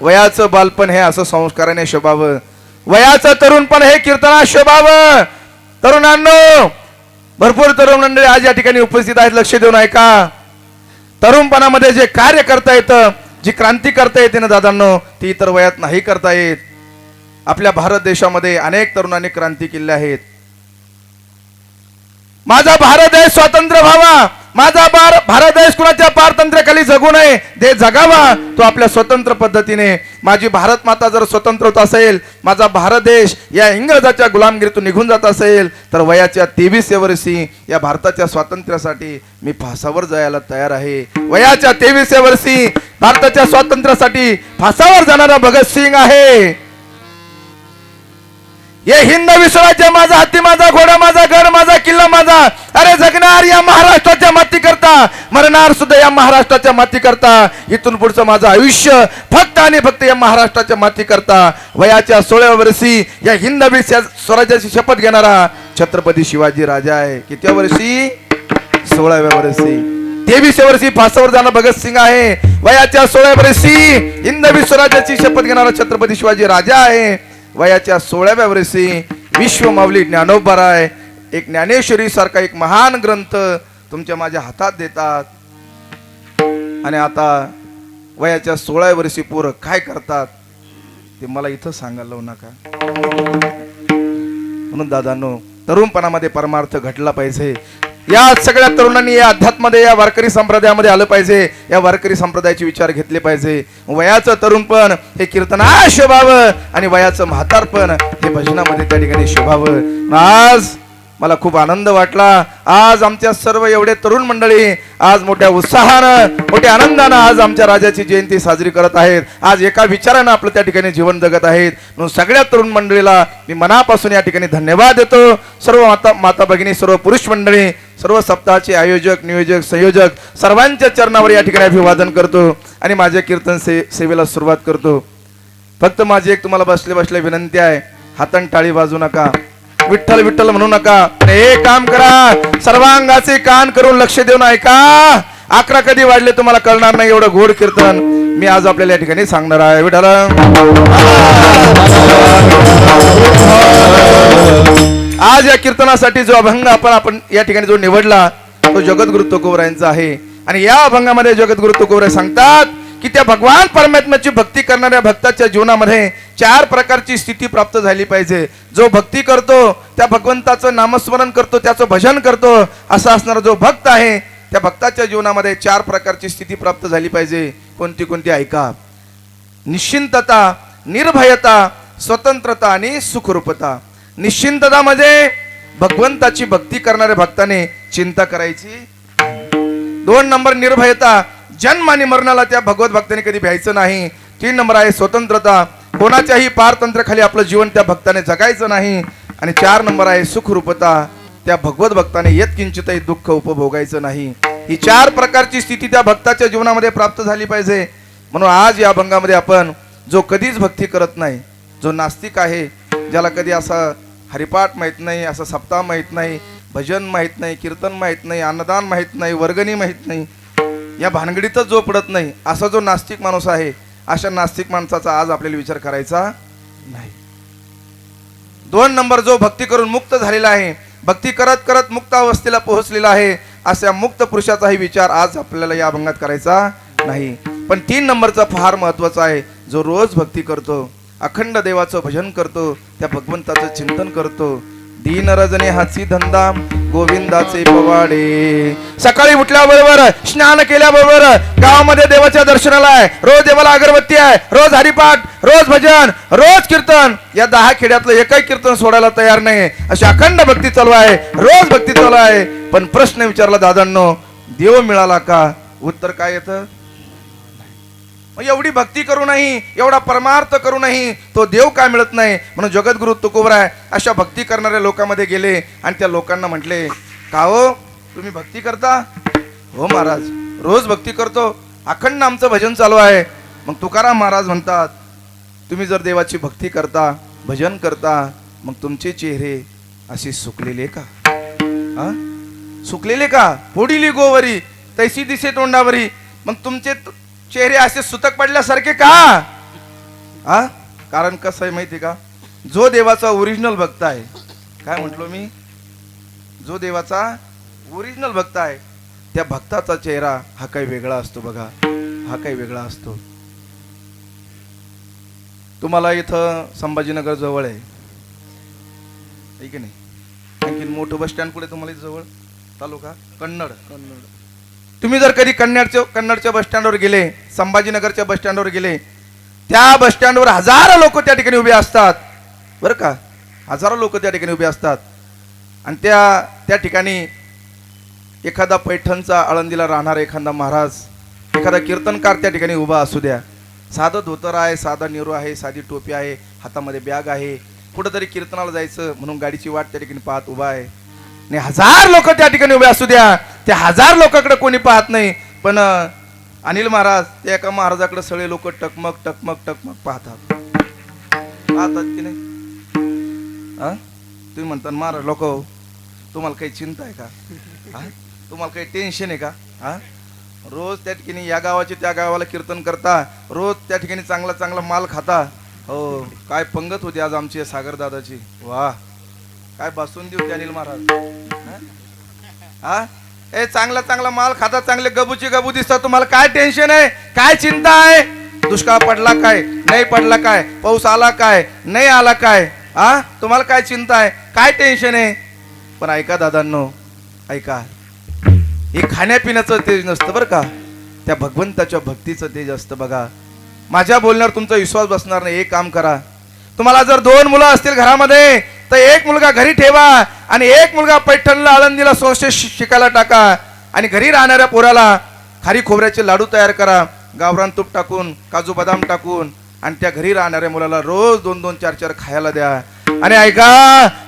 वयाचं बालपण हे असं संस्काराने शोभावं. वयाचं तरुणपण हे कीर्तना शोभावं. तरुणांनो भरपूर तरुण मंडळी आज या ठिकाणी उपस्थित आहेत. लक्ष देऊन ऐका. तरुणपणामध्ये जे कार्य करता येतं जी क्रांती करता येते ना दादांनो ती इतर वयात नाही करता येत. आपल्या भारत देशामध्ये अनेक तरुणांनी क्रांती केल्या आहेत. माझा भारत देश स्वातंत्र्य व्हावा. माझा बार भारत देश कुणाच्या पारतंत्र्याखाली जगू नये? दे जगावा. तो आपल्या स्वतंत्र पद्धतीने. माझी भारत माता जर स्वतंत्र होत असेल माझा भारत देश या इंग्रजाच्या गुलामगिरीतून निघून जात असेल तर वयाच्या तेवीसव्या वर्षी या भारताच्या स्वातंत्र्यासाठी मी फासावर जायला तयार आहे. वयाच्या तेवीसव्या वर्षी भारताच्या स्वातंत्र्यासाठी फासावर जाणारा भगतसिंग आहे. ये हिंद विश्वराज्य माझा हत्ती माझा घोडा माझा गड माझा किल्ला माझा अरे जगणार या महाराष्ट्राच्या माती करता मरणार सुद्धा या महाराष्ट्राच्या माती करता इथून पुढचं माझं आयुष्य फक्त आणि फक्त या महाराष्ट्राच्या माती करता वयाच्या सोळाव्या वर्षी या हिंद स्वराज्याची शपथ घेणारा छत्रपती शिवाजी राजा आहे. कितव्या वर्षी? सोळाव्या वर्षी. तेवीसव्या वर्षी फासावर जाणार भगतसिंग आहे. वयाच्या सोळाव्या वर्षी हिंद स्वराज्याची शपथ घेणारा छत्रपती शिवाजी राजा आहे. वयाच्या सोळाव्या वर्षी विश्व माऊली ज्ञानोबराय एक ज्ञानेश्वरी सारखा एक महान ग्रंथ तुमच्या माझ्या हातात देतात. आणि आता वयाच्या सोळाव्या वर्षी पोरं काय करतात ते मला इथं सांगायला लावू नका. म्हणून दादांनो तरुणपणामध्ये परमार्थ घडला पाहिजे. या सगळ्या तरुणांनी या अध्यात्मध्ये या वारकरी संप्रदायामध्ये आलं पाहिजे. या वारकरी संप्रदायाचे विचार घेतले पाहिजे. वयाचं तरुणपण हे कीर्तना शोभावं आणि वयाचं म्हातारपण हे भजनामध्ये त्या ठिकाणी शोभावं. आज मला खूप आनंद वाटला. आज आमच्या सर्व एवढे तरुण मंडळी आज मोठ्या उत्साहानं मोठ्या आनंदानं आज आमच्या राजाची जयंती साजरी करत आहेत. आज एका विचारानं आपलं त्या ठिकाणी जीवन जगत आहेत. म्हणून सगळ्या तरुण मंडळीला मी मनापासून या ठिकाणी धन्यवाद देतो. सर्व माता माता भगिनी सर्व पुरुष मंडळी सर्व सप्ताहाचे आयोजक नियोजक संयोजक सर्वांच्या चरणावर या ठिकाणी अभिवादन करतो आणि माझ्या कीर्तन से सेवेला सुरुवात करतो. फक्त माझी एक तुम्हाला बसले बसले विनंती आहे. हातन टाळी वाजू नका. विठ्ठल विठ्ठल म्हणू नका. हे काम करा. सर्वांगाचे कान करून लक्ष देऊन ऐका. अकरा कधी वाढले तुम्हाला कळणार नाही एवढं गोड कीर्तन मी आज आपल्याला या ठिकाणी सांगणार आहे. विठ्ठल. आज या कीर्तनासाठी जो अभंग आपण आपण या ठिकाणी जो निवडला तो जगद्गुरु तुकोबरायांचा आहे. आणि या अभंगामध्ये जगद्गुरु तुकोबराय सांगतात की त्या भगवान परमात्म्याची भक्ती करणाऱ्या भक्ताच्या जीवनामध्ये चार प्रकारची स्थिती प्राप्त झाली पाहिजे. जो भक्ती करतो त्या भगवंताचं नामस्मरण करतो त्याचं भजन करतो असा असणारा जो भक्त आहे त्या भक्ताच्या जीवनामध्ये चार प्रकारची स्थिती प्राप्त झाली पाहिजे. कोणती कोणती ऐका. निश्चिंतता निर्भयता स्वतंत्रता आणि सुखरूपता. निश्चिंतता म्हणजे भगवंताची भक्ती करणाऱ्या भक्ताने चिंता करायची. दोन नंबर निर्भयता जन्म आणि मरणाला त्या भगवत भक्ताने कधी भ्यायचं नाही. तीन नंबर आहे स्वतंत्रता. कोणाच्याही पारतंत्राखाली आपलं जीवन त्या भक्ताने जगायचं नाही. आणि चार नंबर आहे सुखरूपता. त्या भगवत भक्ताने येत किंचितही दुःख उपभोगायचं नाही. ही चार प्रकारची स्थिती त्या भक्ताच्या जीवनामध्ये प्राप्त झाली पाहिजे. म्हणून आज या अभंगामध्ये आपण जो कधीच भक्ती करत नाही जो नास्तिक आहे ज्याला कधी असा हरिपाठ माहीत नाही असा सप्ताह माहीत नाही भजन माहीत नाही कीर्तन माहीत नाही अन्नदान माहीत नाही वर्गणी माहीत नाही या भानगडीतच जो पडत नाही असा जो नास्तिक माणूस आहे अशा नास्तिक माणसाचा आज आपल्याला विचार करायचा नाही. दोन नंबर जो भक्ती करून मुक्त झालेला आहे भक्ती करत करत मुक्त अवस्थेला पोहोचलेला आहे अशा मुक्त पुरुषाचाही विचार आज आपल्याला या अभंगात करायचा नाही. पण तीन नंबरचा फार महत्त्वाचा आहे जो रोज भक्ती करतो अखंड देवाचं भजन करतो त्या भगवंताचं चिंतन करतो दीन रजने हाची धंदा गोविंदाचे पवाडे. सकाळी उठल्याबरोबर स्नान केल्याबरोबर गावामध्ये देवाच्या दर्शनाला आहे. रोज देवाला अगरबत्ती आहे. रोज हरिपाठ रोज भजन रोज कीर्तन. या दहा खेड्यातलं एकही कीर्तन सोडायला तयार नाही अशी अखंड भक्ती चालू आहे. रोज भक्ती चालू आहे. पण प्रश्न विचारला दादांनो देव मिळाला का? उत्तर काय येतं? मग एवढी भक्ती करू नाही एवढा परमार्थ करू नाही तो देव काय मिळत नाही? म्हणून जगद्गुरु तुकोबराय अशा भक्ती करणाऱ्या लोकांमध्ये गेले आणि त्या लोकांना म्हटले का हो? तुम्ही भक्ती करता? हो महाराज रोज भक्ती करतो. अखंड आमचं भजन चालू आहे. मग तुकाराम महाराज म्हणतात तुम्ही जर देवाची भक्ती करता भजन करता मग तुमचे चेहरे असे सुकलेले का? हा? सुकलेले का? फोडिली गोवरी तैसी दिसे तोंडावरी मग तुमचे चेहरे असे सुतक पडल्यासारखे का? हा? कारण कसं आहे माहिती का? जो देवाचा ओरिजिनल भक्त आहे काय म्हटलो मी? जो देवाचा ओरिजिनल भक्त आहे त्या भक्ताचा चेहरा हा काही वेगळा असतो बघा. हा काही वेगळा असतो. तुम्हाला इथं संभाजीनगर जवळ आहे. की नाही? आणखी मोठं बस स्टँड कुठे तुम्हाला जवळ? तालुका? कन्नड. कन्नड. तुम्ही जर कधी कन्नडच्या कन्नडच्या बसस्टँडवर गेले संभाजीनगरच्या बसस्टँडवर गेले त्या बसस्टँडवर हजारो लोक त्या ठिकाणी उभे असतात. बरं का? हजारो लोक त्या ठिकाणी उभे असतात. आणि त्या त्या ठिकाणी एखादा पैठणचा आळंदीला राहणारा एखादा महाराज एखादा कीर्तनकार त्या ठिकाणी उभा असू द्या. साधं धोतर आहे साधा निरो आहे साधी टोपी आहे हातामध्ये बॅग आहे. कुठंतरी कीर्तनाला जायचं म्हणून गाडीची वाट त्या ठिकाणी पाहत उभा आहे. आणि हजार लोक त्या ठिकाणी उभे असू द्या. त्या हजार लोकांकडे कोणी पाहत नाही. पण अनिल महाराज त्या एका महाराजाकडे सगळे लोक टकमक टकमक टकमक पाहतात. पाहतात की नाही? हा तुम्ही म्हणता महाराज लोक हो. तुम्हाला काही चिंता आहे का? तुम्हाला काही टेन्शन आहे का? हा रोज त्या ठिकाणी या गावाचे त्या गावाला कीर्तन करता. रोज त्या ठिकाणी चांगला चांगला माल खाता. हो काय पंगत होती आज आमची सागर दादाची. वा काय बसून देऊ अनिल महाराज? हा? हा? ए चांगला चांगला माल खाता चांगले गबूची गबू दिसतात. तुम्हाला काय टेन्शन आहे? काय चिंता आहे? दुष्काळ पडला काय? नाही पडला काय? पाऊस आला काय? नाही आला काय? हा? तुम्हाला काय चिंता आहे? काय टेन्शन आहे? पण ऐका दादांनो ऐका. हे खाण्यापिण्याचं तेज नसतं बरं का? त्या भगवंताच्या भक्तीचं तेज असतं बघा. माझ्या बोलण्यावर तुमचा विश्वास बसणार नाही. एक काम करा. तुम्हाला जर दोन मुलं असतील घरामध्ये तर एक मुलगा घरी ठेवा आणि एक मुलगा पैठणला आळंदीला संस्थे शिकायला टाका. आणि घरी राहणाऱ्या पोराला खारी खोबऱ्याचे लाडू तयार करा गावरान तूप टाकून काजू बदाम टाकून आणि त्या घरी राहणाऱ्या मुलाला रोज दोन दोन चार चार खायला द्या. आणि ऐका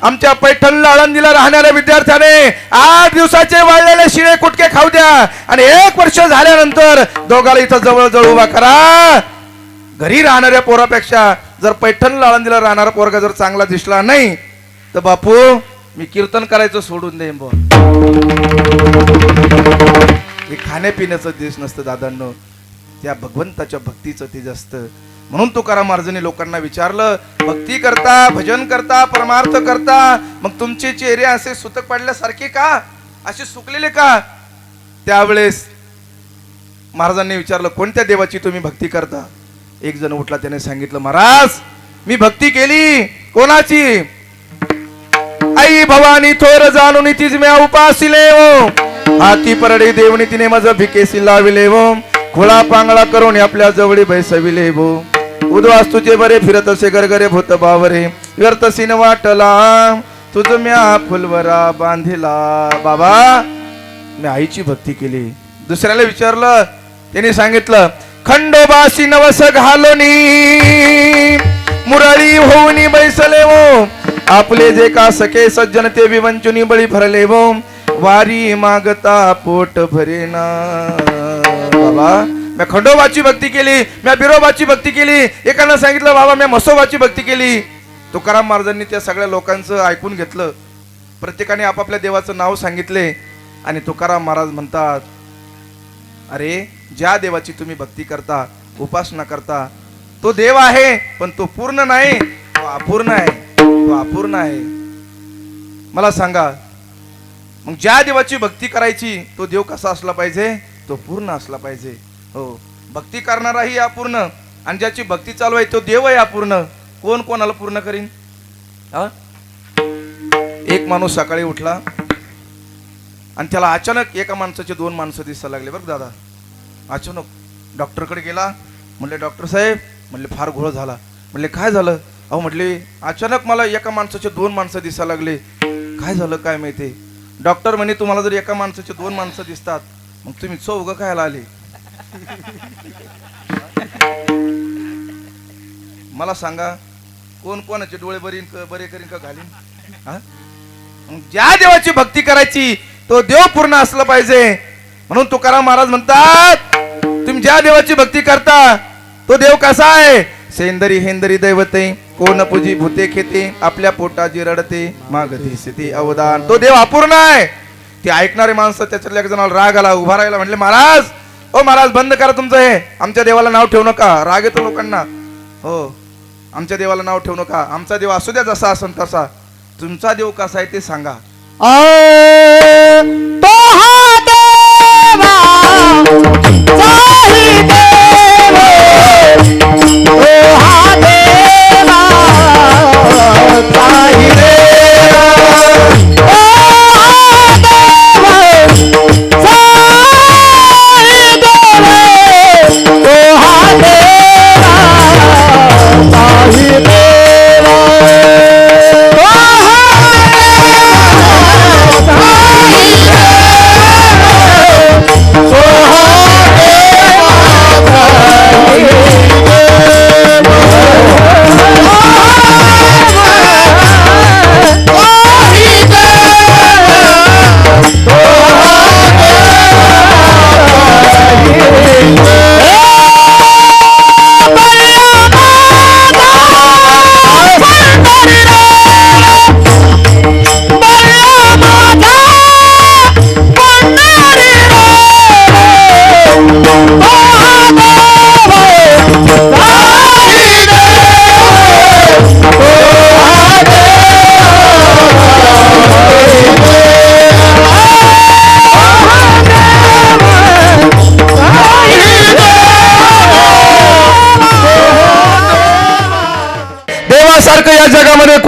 आमच्या पैठणला आळंदीला राहणाऱ्या विद्यार्थ्याने आठ दिवसाचे वाळलेले शिळे कुटके खाऊ द्या. आणि एक वर्ष झाल्यानंतर दोघाला इथं जवळजवळ उभा करा. घरी राहणाऱ्या पोरापेक्षा जर पैठणला आळंदीला राहणारा पोरगा जर चांगला दिसला नाही तर बापू मी कीर्तन करायचं सोडून देईन बघ हे खाण्यापिण्याचं देश नसतं दादांनो. त्या भगवंताच्या भक्तीचं तेज असतं म्हणून तुकाराम महाराजांनी लोकांना विचारलं भक्ती करता भजन करता परमार्थ करता मग तुमचे चेहरे असे सुतक पडल्यासारखे का? असे सुकलेले का? त्यावेळेस महाराजांनी विचारलं कोणत्या देवाची तुम्ही भक्ती करता? एक जण उठला त्याने सांगितलं महाराज मी भक्ती केली. कोणाची? आई भवानी थोर जाणून तीच म्या उपासिले ओ हो. हाती परडी देवनी तिने माझं भिकेसी लाविले वो खुळा पांगळा करून आपल्या जवळी बैसविले भो उद्वास बरे फिरत असे गरगरे भूत बावरे. व्यर्थ सिन वाटला तुझ म्या फुलवरा बांधिला. बाबा मी आईची भक्ती केली. दुसऱ्याला विचारलं त्यांनी सांगितलं खंडोबाशी नवस घालोनी. मुरळी होऊनी बैसले वो आपले जे का सखे सज्जन ते विवंचुनी बळी भरले वो वारी मागता पोट भरेना. बाबा मी खंडोबाची भक्ती केली मी बिरोबाची भक्ती केली. एकानं सांगितलं बाबा मी मसोबाची भक्ती केली. तुकाराम महाराजांनी त्या सगळ्या लोकांचं ऐकून घेतलं. प्रत्येकाने आपापल्या देवाचं नाव सांगितले. आणि तुकाराम महाराज म्हणतात अरे ज्या देवाची तुम्ही भक्ती करता उपासना करता तो देव आहे पण तो पूर्ण नाही. तो अपूर्ण आहे. अपूर्ण आहे. मला सांगा मग ज्या देवाची भक्ती करायची तो देव कसा असला पाहिजे? तो पूर्ण असला पाहिजे. हो भक्ती करणाराही अपूर्ण आणि ज्याची भक्ती चालू आहे तो देव आहे अपूर्ण. कोण कोणाला पूर्ण करीन? हा? एक माणूस सकाळी उठला आणि त्याला अचानक एका माणसाचे दोन माणसं दिसायला लागले. बरं दादा अचानक डॉक्टरकडे गेला म्हणले डॉक्टर साहेब म्हणले फार घोळ झाला. म्हणले काय झालं? अहो म्हटले अचानक मला एका माणसाचे दोन माणसं दिसायला लागले. काय झालं काय माहिती? डॉक्टर म्हणे तुम्हाला जर एका माणसाचे दोन माणसं दिसतात मग तुम्ही चौघ खायला आले. मला सांगा कोण कोणाचे डोळे बरी बरे करीन का घालीन? हा? मग ज्या देवाची भक्ती करायची तो देव पूर्ण असला पाहिजे. म्हणून तुकाराम महाराज म्हणतात तुम्ही ज्या देवाची भक्ती करता तो देव कसा आहे? सेंदरी हेंदरी दैवते. कोण पूजी भूते खेते आपल्या पोटाची रडते मागती स्थिती अवदान. तो देव अपूर्ण आहे. ते ऐकणारे माणसं त्याच्यातल्या एक जणाला राग आला उभा राहिला म्हणले महाराज ओ महाराज बंद करा तुमचं हे. आमच्या देवाला नाव ठेवू नका. राग येतो लोकांना. हो आमच्या देवाला नाव ठेवू नका. आमचा देव असू द्या जसा असन तसा. तुमचा देव कसा आहे ते सांगा.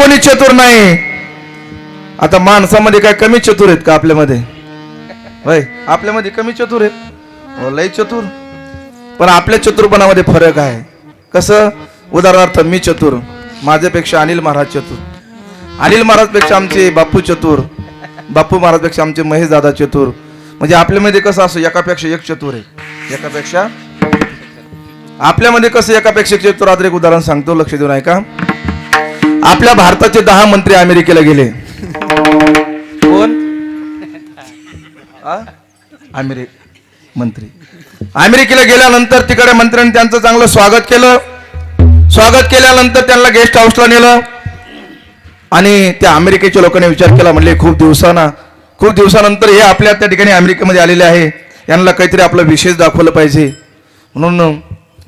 कोणी चतुर नाही. आता माणसामध्ये काय कमी चतुर आहेत का आपल्यामध्ये? होय आपल्यामध्ये कमी चतुर आहेत. हो, लय चतुर. पण आपल्या चतुरपणामध्ये फरक आहे. कसं? उदाहरणार्थ मी चतुर माझ्यापेक्षा अनिल महाराज चतुर. अनिल महाराजपेक्षा आमचे बापू चतुर. बापू महाराजपेक्षा आमचे महेश दादा चतुर. म्हणजे आपल्यामध्ये कसं असं एकापेक्षा एक चतुर आहे. एकापेक्षा आपल्यामध्ये कसं एकापेक्षा एक चतुर? आदर एक उदाहरण सांगतो लक्ष देऊन ऐका. आपल्या भारताचे दहा मंत्री अमेरिकेला गेले. कोण? अमेरिक मंत्री. अमेरिकेला गेल्यानंतर तिकडे मंत्र्यांनी त्यांचं चांगलं स्वागत केलं. स्वागत केल्यानंतर त्यांना गेस्ट हाऊसला नेलं. आणि त्या अमेरिकेच्या लोकांनी विचार केला म्हणले खूप दिवसाना खूप दिवसानंतर हे आपल्या त्या ठिकाणी अमेरिकेमध्ये आलेले आहे. यांना काहीतरी आपलं विशेष दाखवलं पाहिजे. म्हणून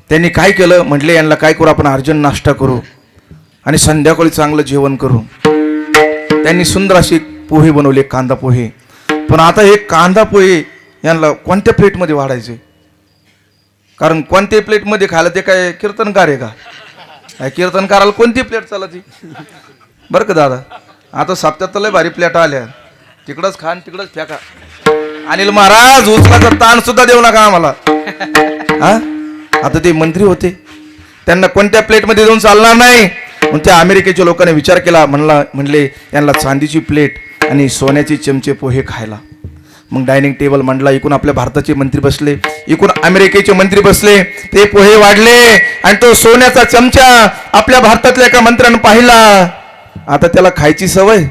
त्यांनी काय केलं? म्हटले यांना काय करू? आपण अर्जंट नाश्ता करू. आणि संध्याकाळी चांगलं जेवण करू त्यांनी सुंदर अशी पोहे बनवले कांदा पोहे. पण आता हे कांदा पोहे यांना कोणत्या प्लेटमध्ये वाढायचे? कारण कोणत्याही प्लेटमध्ये खायला ते काय कीर्तनकार आहे का? काय कीर्तनकाराला कोणती प्लेट चालायची? बरं का दादा? आता साप्त्यात लय भारी प्लेट आल्या. तिकडंच खान तिकडंच फेका. अनिल महाराज उचलाचा ताण सुद्धा देऊ नका आम्हाला. हा? आता ते मंत्री होते. त्यांना कोणत्या प्लेटमध्ये देऊन चालणार नाही? मग त्या अमेरिकेच्या लोकांनी विचार केला म्हणला म्हणले यांना चांदीची प्लेट आणि सोन्याचे चमचे पोहे खायला. मग डायनिंग टेबल मांडला इकून आपल्या भारताचे मंत्री बसले इकून अमेरिकेचे मंत्री बसले ते पोहे वाढले आणि तो सोन्याचा चमचा आपल्या भारतातल्या एका मंत्र्यानं पाहिला. आता त्याला खायची सवय?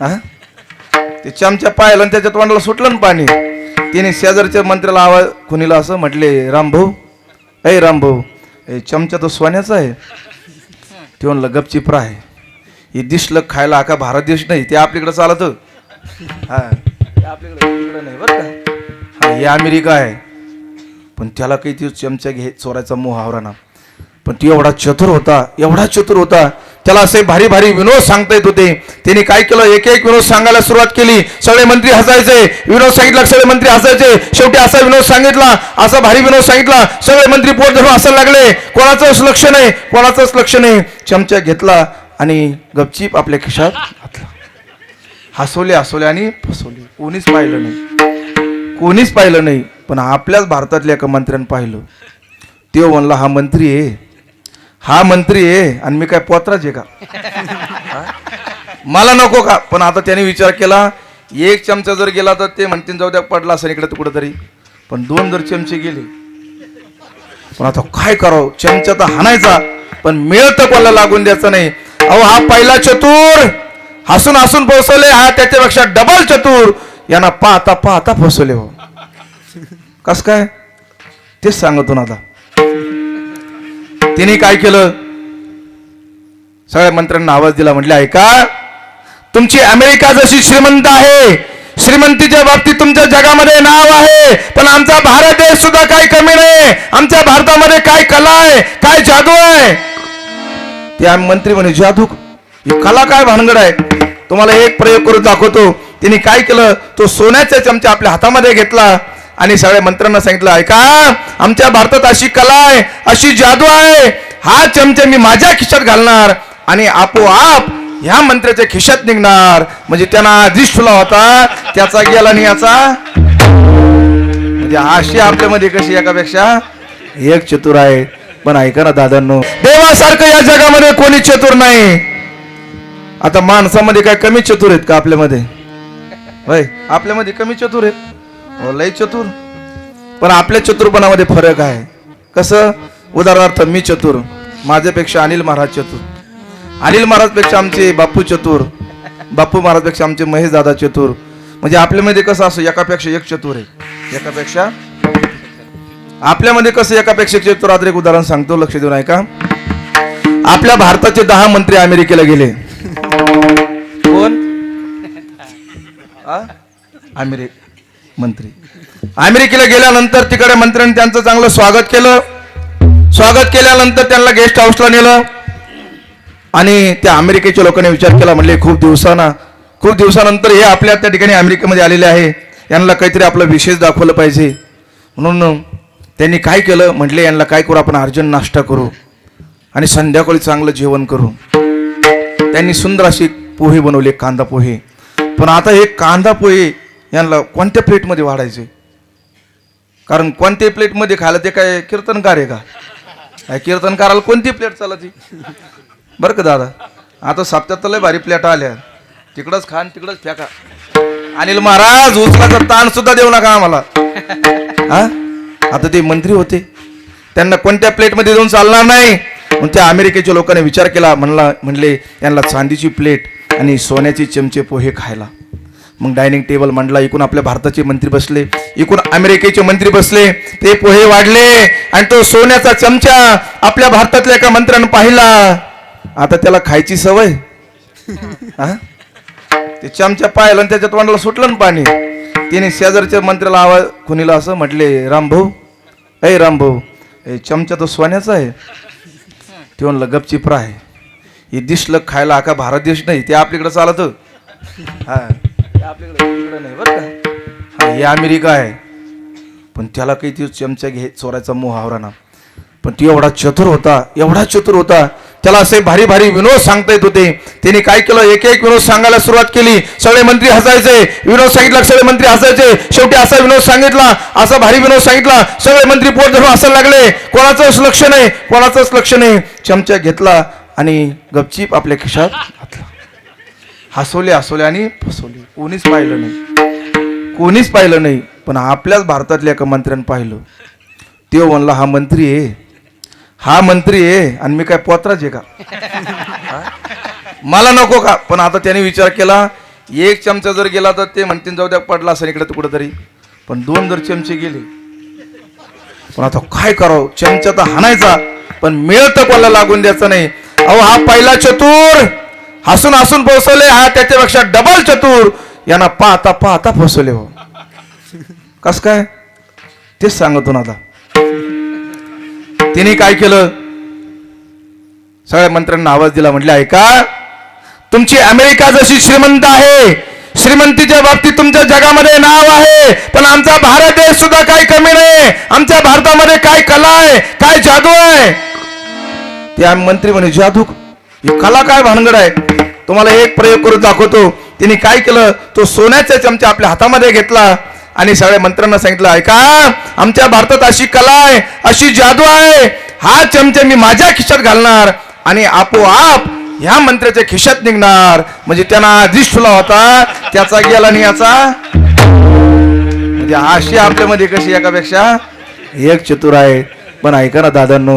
हा? ते चमचा पाहिला आणि त्याच्या तोंडाला सुटलं ना पाणी. तिने शेजारच्या मंत्र्याला आवाज खुनीला असं म्हटले रामभाऊ अय रामभाऊ ए चमचा तो सोन्याचा आहे. ते म्हणलं गपचिपरा आहे हे. दिसलं खायला का भारत देश नाही ते आपल्याकडे चालत. हा ते आपल्याकडे इकडं नाही बरं का. हा हे अमेरिका आहे. पण त्याला काही ते चमचा घे चोरायचा मोहावरा ना पण ती एवढा चतुर होता एवढा चतुर होता त्याला असे भारी भारी विनोद सांगता येत होते. त्याने काय केलं? एक एक विनोद सांगायला सुरुवात केली. सगळे मंत्री हसायचे. विनोद सांगितला सगळे मंत्री हसायचे. शेवटी असा विनोद सांगितला. असा भारी विनोद सांगितला. सगळे मंत्री पोट धरून हसायला लागले. कोणाचंच लक्ष नाही. कोणाचंच लक्ष नाही. चमचा घेतला आणि गपचीप आपल्या खिशात घातला. हसवले हसवले आणि फसवले. कोणीच पाहिलं नाही. कोणीच पाहिलं नाही. पण आपल्याच भारतातल्या एका मंत्र्यानं पाहिलं. तो म्हणला हा मंत्री आहे. हा मंत्री आहे आणि मी काय पोत्राच आहे का? मला नको का? पण आता त्याने विचार केला एक चमचा जर गेला तर ते म्हणतील जाऊ द्या पडला असेल इकडे कुठं तरी पण दोन जर चमचे गेले पण आता काय करावं? चमचा तर हाणायचा पण मिळत कोणाला लागून द्यायचं नाही. अहो हा पहिला चतुर! हसून हसून फसवले हा त्याच्यापेक्षा डबल चतुर! यांना पाहता पाहता फसवले हो कस काय? तेच सांगतो ना आता. तिने काय केलं? सगळ्या मंत्र्यांना आवाज दिला म्हटले ऐका तुमची अमेरिका जशी श्रीमंत आहे श्रीमंतीच्या बाबतीत तुमच्या जगामध्ये नाव आहे पण आमचा भारत देश सुद्धा काही कमी नाही आमच्या भारतामध्ये काय कला आहे काय जादू आहे? त्या मंत्री म्हणे जादू ही कला काय भानगड आहे? तुम्हाला एक प्रयोग करून दाखवतो. तिने काय केलं? तो सोन्याचा चमचा आपल्या हातामध्ये घेतला आणि सगळ्या मंत्र्यांना सांगितलं ऐका आमच्या भारतात अशी कला आहे अशी जादू आहे हा चमचा मी माझ्या खिशात घालणार आणि आपोआप ह्या मंत्र्याच्या खिशात निघणार. म्हणजे त्यांना आधीच ठुला होता त्याचा गेला आणि याचा. म्हणजे अशी आपल्यामध्ये कशी एकापेक्षा? एक चतुर आहे. पण ऐका ना दादांनो देवासारखं या जगामध्ये कोणी चतुर नाही. आता माणसामध्ये काय कमी चतुर आहेत का आपल्यामध्ये? होय आपल्यामध्ये कमी चतुर आहेत. लय चतुर. पण आपल्या चतुरपणामध्ये फरक आहे. कसं? उदाहरणार्थ मी चतुर माझ्यापेक्षा अनिल महाराज चतुर. अनिल महाराजपेक्षा आमचे बापू चतुर. बापू महाराजपेक्षा आमचे महेश दादा चतुर. म्हणजे आपल्यामध्ये कसं असं एकापेक्षा एक चतुर आहे. एकापेक्षा आपल्यामध्ये कसं एकापेक्षा एक चतुर? आता एक उदाहरण सांगतो लक्ष देऊन ऐका. आपल्या भारताचे दहा मंत्री अमेरिकेला गेले. कोण? अमेरिक. मंत्री. अमेरिकेला गेल्यानंतर तिकडे मंत्र्यांनी त्यांचं चांगलं स्वागत केलं. स्वागत केल्यानंतर त्यांना गेस्ट हाऊसला नेलं. आणि त्या अमेरिकेच्या लोकांनी विचार केला म्हणले खूप दिवसाना खूप दिवसानंतर हे आपल्या त्या ठिकाणी अमेरिकेमध्ये आलेले आहे. यांना काहीतरी आपलं विशेष दाखवलं पाहिजे. म्हणून त्यांनी काय केलं? म्हटले यांना काय करू? आपण अर्जंट नाश्ता करू आणि संध्याकाळी चांगलं जेवण करू. त्यांनी सुंदर अशी पोहे बनवले कांदा पोहे. पण आता हे कांदा पोहे यांना कोणत्या प्लेटमध्ये वाढायचे? कारण कोणत्याही प्लेटमध्ये खायला ते काय कीर्तनकार आहे का? काय कीर्तनकाराला कोणती प्लेट चालायची? बरं का दादा? आता सप्त्यात लय भारी प्लेट आल्या. तिकडंच खान तिकडंच फेका. अनिल महाराज उचलाचा ताण सुद्धा देऊ नका आम्हाला. हा? आता ते मंत्री होते. त्यांना कोणत्या प्लेटमध्ये देऊन चालणार नाही? मग त्या अमेरिकेच्या लोकांनी विचार केला म्हणला म्हणले यांना चांदीची प्लेट आणि सोन्याची चमचे पोहे खायला. मग डायनिंग टेबल मांडला इकून आपल्या भारताचे मंत्री बसले इकून अमेरिकेचे मंत्री बसले ते पोहे वाढले आणि तो सोन्याचा चमचा आपल्या भारतातल्या एका मंत्र्यानं पाहिला. आता त्याला खायची सवय? हा? ते चमचा पाहिला आणि त्याच्या तोंडाला सुटलं ना पाणी. तिने शेजारच्या मंत्र्याला आवाज खुनीला असं म्हटले रामभाऊ अय रामभाऊ ए चमचा तो सोन्याचा आहे. ते म्हणलं गपचिप आहे हे दिसलं खायला का भारत देश नाही ते आपल्याकडे चालत. हा. आपल्याकडे इकडं नाही बरं का. हा हे अमेरिका आहे. पण त्याला काही ती चमचा घे चोरायचा मोह आवरा ना. पण ती एवढा चतुर होता एवढा चतुर होता. त्याला असे भारी भारी विनोद सांगता येत होते. त्याने काय केलं? एक एक विनोद सांगायला सुरुवात केली. सगळे मंत्री हसायचे. विनोद सांगितला सगळे मंत्री हसायचे. शेवटी असा विनोद सांगितला असा भारी विनोद सांगितला. सगळे मंत्री पोट धरून हसायला लागले. कोणाचंच लक्ष नाही कोणाचंच लक्ष नाही. चमचा घेतला आणि गपचीप आपल्या खिशात हसवले हसवले आणि फसवले कोणीच पाहिलं नाही. कोणीच पाहिलं नाही पण आपल्याच भारतातल्या एका मंत्र्यानं पाहिलं. तो म्हणला हा मंत्री आहे. हा मंत्री आहे. आणि मी काय पोत्राच आहे का? मला नको का? पण आता त्याने विचार केला एक चमचा जर गेला तर ते म्हणतील जाऊ द्या पडला असेल इकडे कुठंतरी. पण दोन जर चमचे गेले पण आता काय करावं? चमचा तर हाणायचा पण मिळ तर कोणाला लागून द्यायचं नाही. अहो हा पहिला चतुर! हसून हसून पोहोचवले हा त्याच्यापेक्षा डबल चतुर. यांना पाहता पाहता पोहोचवले हो कस काय? तेच सांगतो ना आता. तिने काय केलं? सगळ्या मंत्र्यांना आवाज दिला म्हटले ऐका तुमची अमेरिका जशी श्रीमंत आहे श्रीमंतीच्या बाबतीत तुमच्या जगामध्ये नाव आहे पण आमचा भारत देश सुद्धा काही कमी नाही. आमच्या भारतामध्ये काय कला आहे काय जादू आहे? त्या मंत्री म्हणे जादू कला काय भानगड आहे? तुम्हाला एक प्रयोग करून दाखवतो. तिने काय केलं? तो सोन्याचा चमचा आपल्या हातामध्ये घेतला आणि सगळ्या मंत्र्यांना सांगितलं ऐका आमच्या भारतात अशी कला आहे अशी जादू आहे. हा चमचा मी माझ्या खिशात घालणार आणि आपोआप ह्या मंत्र्याच्या खिशात निघणार. म्हणजे त्यांना आधीच ठुला होता. त्याचा गेला आणि याचा. म्हणजे अशी आपल्यामध्ये कशी एकापेक्षा एक चतुर आहे. पण ऐका ना दादांनो